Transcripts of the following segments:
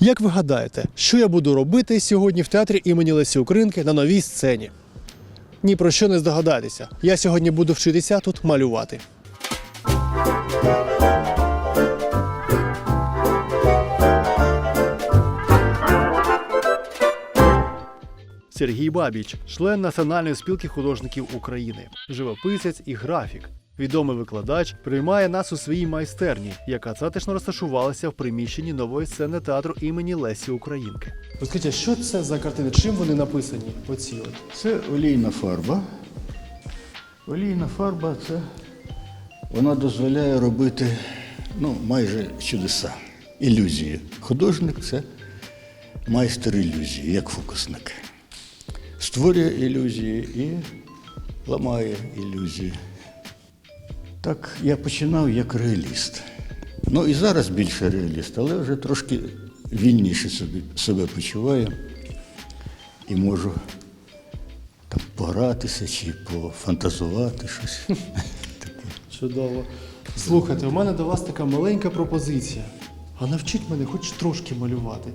Як ви гадаєте, що я буду робити сьогодні в театрі імені Лесі Українки на новій сцені? Ні про що не здогадаєтеся. Я сьогодні буду вчитися тут малювати. Сергій Бабіч, член Національної спілки художників України, живописець і графік. Відомий викладач приймає нас у своїй майстерні, яка затишно розташувалася в приміщенні нової сцени театру імені Лесі Українки. Розкажіть, що це за картини? Чим вони написані? Оці от Це олійна фарба. Олійна фарба це вона дозволяє робити ну, майже чудеса, ілюзії. Художник це майстер ілюзії, як фокусник. Створює ілюзії і ламає ілюзії. Так я починав як реаліст. Ну і зараз більше реаліст, але вже трошки вільніше собі, себе почуваю і можу там погратися чи пофантазувати щось. чудово. Слухайте, у мене до вас така маленька пропозиція. А навчіть мене хоч трошки малювати.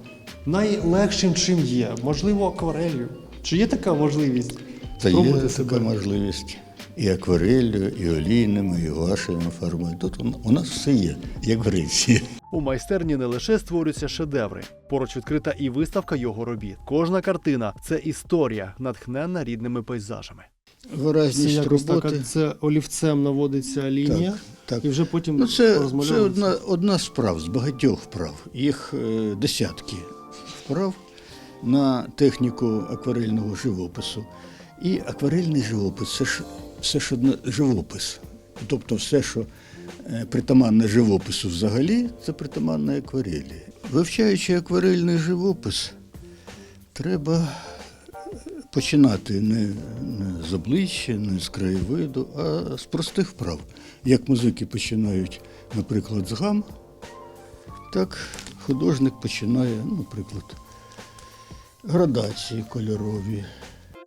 Найлегшим чим є, можливо, акварелью. Чи є така можливість? Та є така можливість. І аквареллю, і олійними, і вашими фарбами. Тут у- нас все є, як в Греції. У майстерні не лише створюються шедеври, поруч відкрита і виставка його робіт. Кожна картина це історія, натхненна рідними пейзажами. Виразність роботи. це олівцем наводиться лінія, так. і вже потім Ну, це, це одна, одна з вправ, з багатьох вправ. Їх е, десятки вправ на техніку акварельного живопису. І акварельний живопис це ж все одне живопис. Тобто все, що е, притаманне живопису взагалі, це притаманне акварелі. Вивчаючи акварельний живопис, треба починати не, з обличчя, не з краєвиду, а з простих вправ. Як музики починають, наприклад, з гам, так художник починає, наприклад, градації кольорові.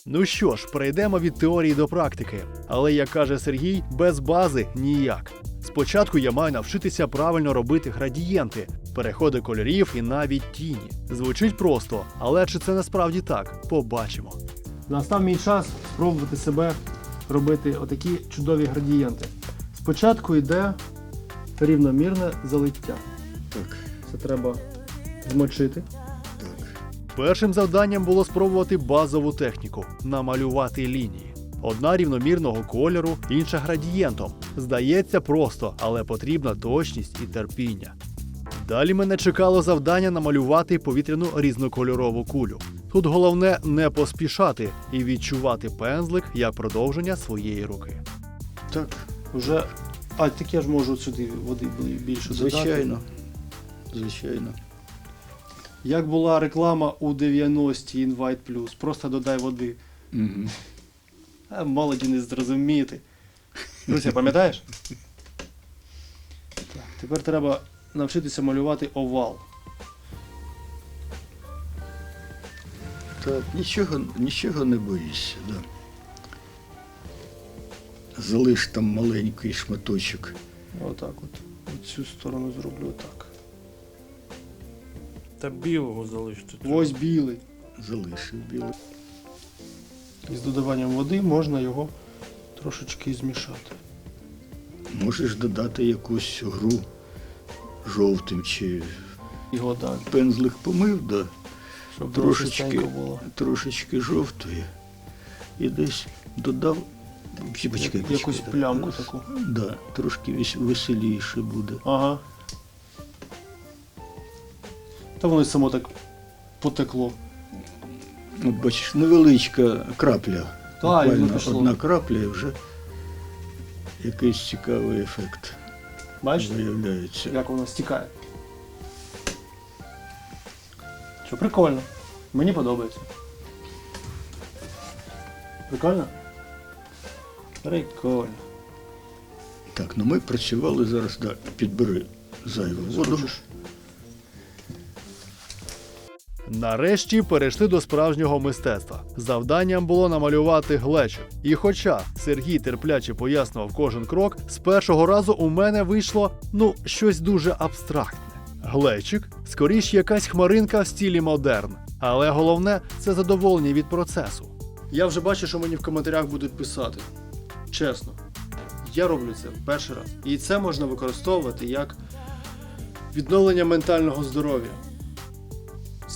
Ну що ж, перейдемо від теорії до практики. Але як каже Сергій, без бази ніяк. Спочатку я маю навчитися правильно робити градієнти, переходи кольорів і навіть тіні. Звучить просто, але чи це насправді так? Побачимо. Настав мій час спробувати себе робити отакі чудові градієнти. Спочатку йде рівномірне залиття. Так, Це треба змочити. Першим завданням було спробувати базову техніку намалювати лінії. Одна рівномірного кольору, інша градієнтом. Здається просто, але потрібна точність і терпіння. Далі мене чекало завдання намалювати повітряну різнокольорову кулю. Тут головне не поспішати і відчувати пензлик як продовження своєї руки. Так, Вже а так я ж можу сюди води більше звичайно. Звичайно. Як була реклама у 90-ті Invite Plus, просто додай води. Угу. А молоді не зрозуміти. Друзі, пам'ятаєш? Так, тепер треба навчитися малювати овал. Так, нічого, нічого не боїшся, да. Залиш там маленький шматочок. Отак от. Цю сторону зроблю так. Та білого залишити. Ось білий. Залишив білий. І з додаванням води можна його трошечки змішати. Можеш додати якусь гру жовтим чи І вода, пензлик помив, да, щоб Трошечки. трошечки було. трошечки жовтої і десь додав. Як- якусь плямку таку. Да, трошки вес- веселіше буде. Ага. Та воно й само так потекло. От бачиш, невеличка крапля. Та, і воно Буквально пішло. одна крапля і вже якийсь цікавий ефект Бачите? виявляється. як воно стікає. Що прикольно. Мені подобається. Прикольно? Прикольно. Так, ну ми працювали зараз, да, підбери зайву воду. Зручиш. Нарешті перейшли до справжнього мистецтва. Завданням було намалювати глечик. І хоча Сергій терпляче пояснював кожен крок, з першого разу у мене вийшло ну щось дуже абстрактне. глечик, скоріш якась хмаринка в стілі модерн. Але головне це задоволення від процесу. Я вже бачу, що мені в коментарях будуть писати. Чесно, я роблю це перший раз. І це можна використовувати як відновлення ментального здоров'я.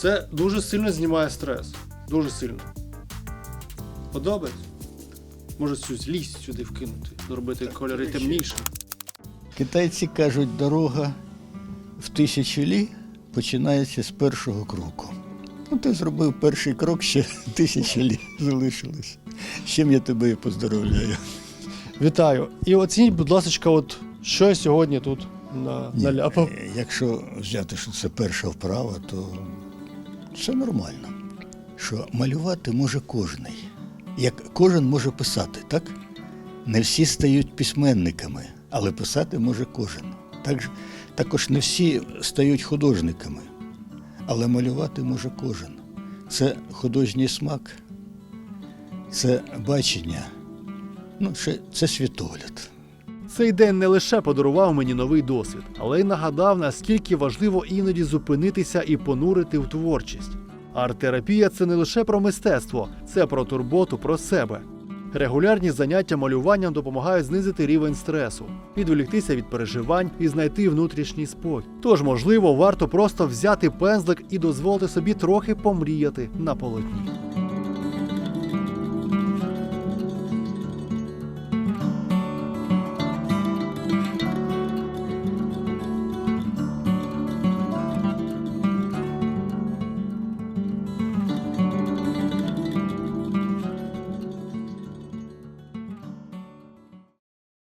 Це дуже сильно знімає стрес. Дуже сильно. Подобається? Може цю злість сюди вкинути, зробити кольори темнішими. Китайці кажуть, дорога в тисячу лі починається з першого кроку. Ну, ти зробив перший крок, ще тисяча лі залишилось. З чим я тебе і поздоровляю. Вітаю. І оцініть, будь ласка, от що я сьогодні тут на, Ні, наляпав. е, Якщо взяти, що це перша вправа, то це нормально. Що малювати може кожний. Як кожен може писати, так? Не всі стають письменниками, але писати може кожен. Так, також не всі стають художниками, але малювати може кожен. Це художній смак, це бачення, ну, це, це світогляд. Цей день не лише подарував мені новий досвід, але й нагадав, наскільки важливо іноді зупинитися і понурити в творчість. Арт-терапія це не лише про мистецтво, це про турботу про себе. Регулярні заняття малюванням допомагають знизити рівень стресу, відволіктися від переживань і знайти внутрішній спокій. Тож, можливо, варто просто взяти пензлик і дозволити собі трохи помріяти на полотні.